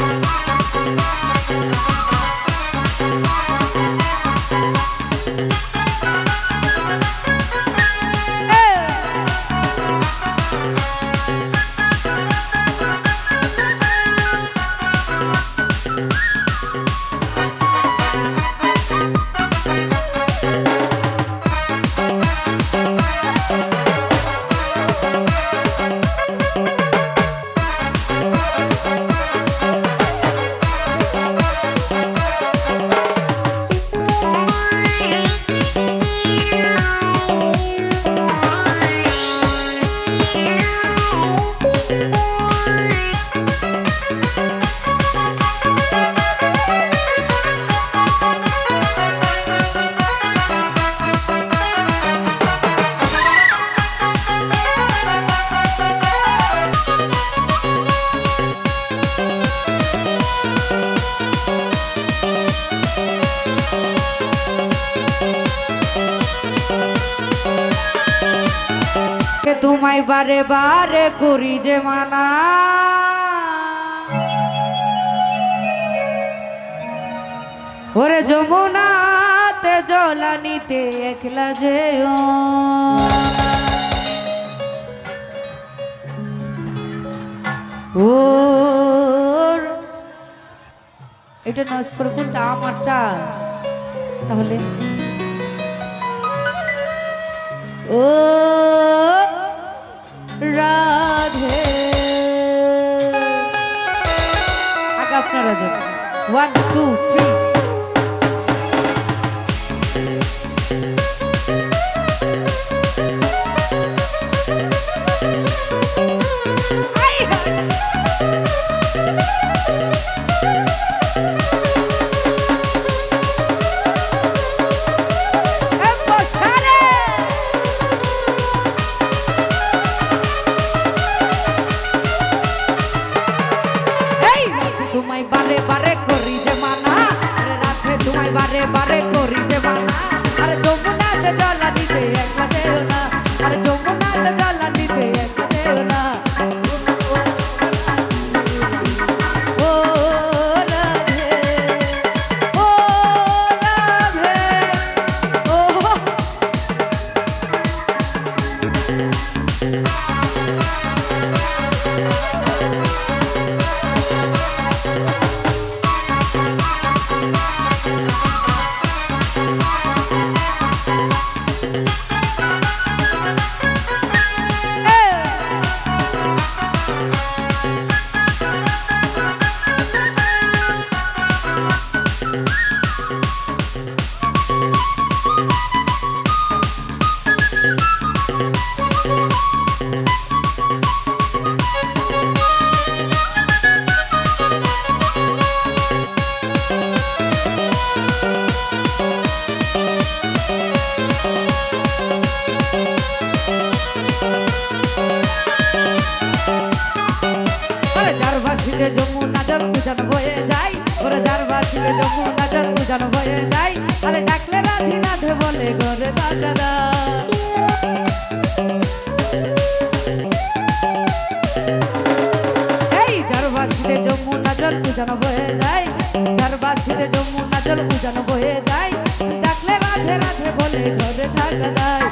Bye. কে তোমায় বারে বারে করি যে মানা। ওরে যমুনাতে জলানিতে একলা যে ওর এটা নজ করে কোনটা? আমারটা? তাহলে? ও আপনারা যান ওয়ান টু থ্রি যার বাসিতে যমুনা উজান বয়ে যায় আরে ডাকলে রাধি রাধে বলে, ঘরে যায় ডাকলে রাধে রাধে বলে, ঘরে থাকা যায়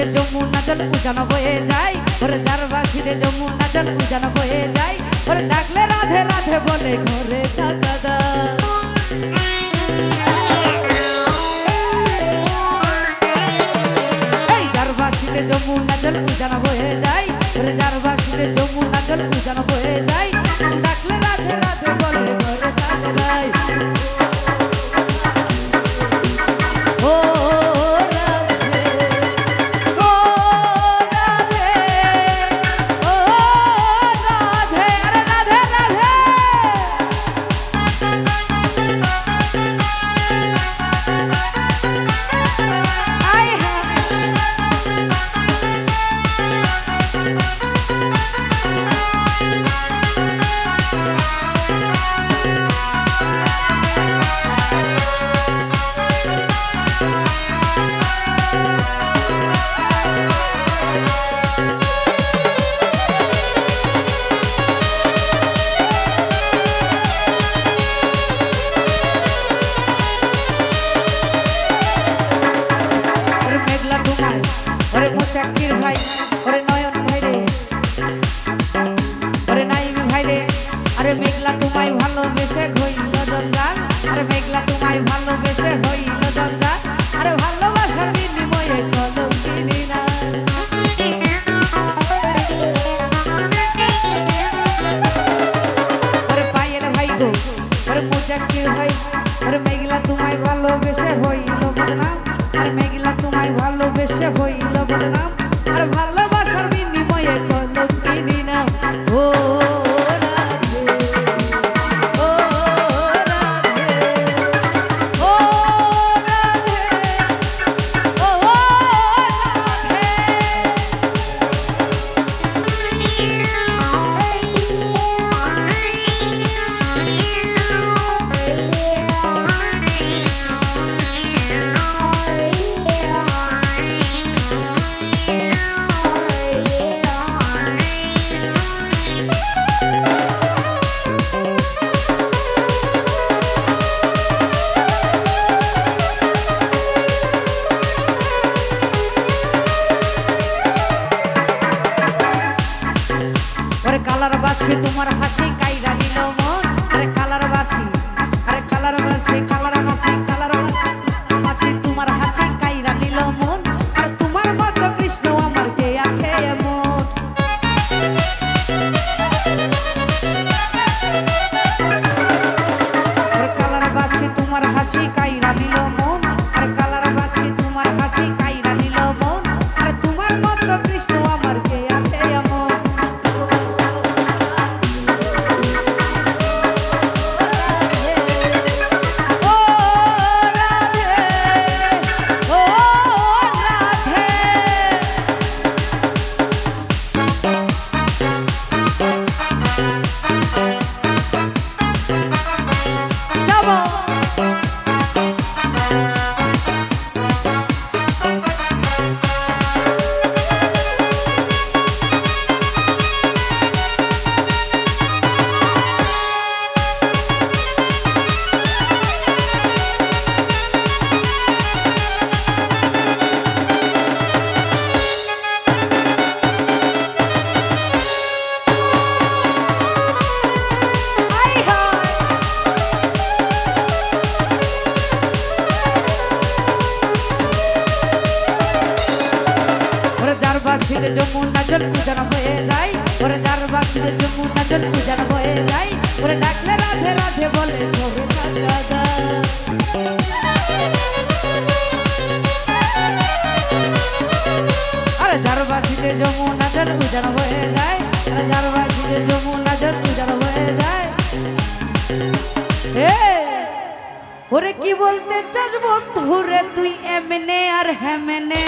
উজানো বয়ে যায় ওরে যার বাসিতে যমুনা জল উজানো বয়ে যায় ওরে ডাকলে রাধে রাধে বলে, ঘরে যমুনা জল উজানো বয়ে যায় যার বাসিতে যমুনা জল উজানো বয়ে যায়, ডাকলে রাধে রাধে তোমায় ভালোবেসে হইল জঞ্জাল। আরে মেঘলা, তোমায় ভালোবেসে হইল জঞ্জাল। আরে ভালোবাসার বিনিময়ে ওরে মেঘলা, তোমায় ভালোবেসে হইল বদনাম। আরে মেঘলা, তোমায় ভালোবেসে হইল বদনাম। ভালোবাসার বাসি তোমার হাসি কাইরা নিল যমুনা জল হয়ে যায়। ওরে যার বাসিতে যমুনা জল পূজানো হয়ে যায়। ওরে ডাকলে রাধে রাধে বলে ধরে আরে যার বাসিতে যমুনা জল পূজানো হয়ে যায়, আরে যার বাসিতে যমুনা জল পূজানো হয়ে যায়। ওরে কি বলতে চাস বন্ধু রে, তুই এমনে আর হেমনে?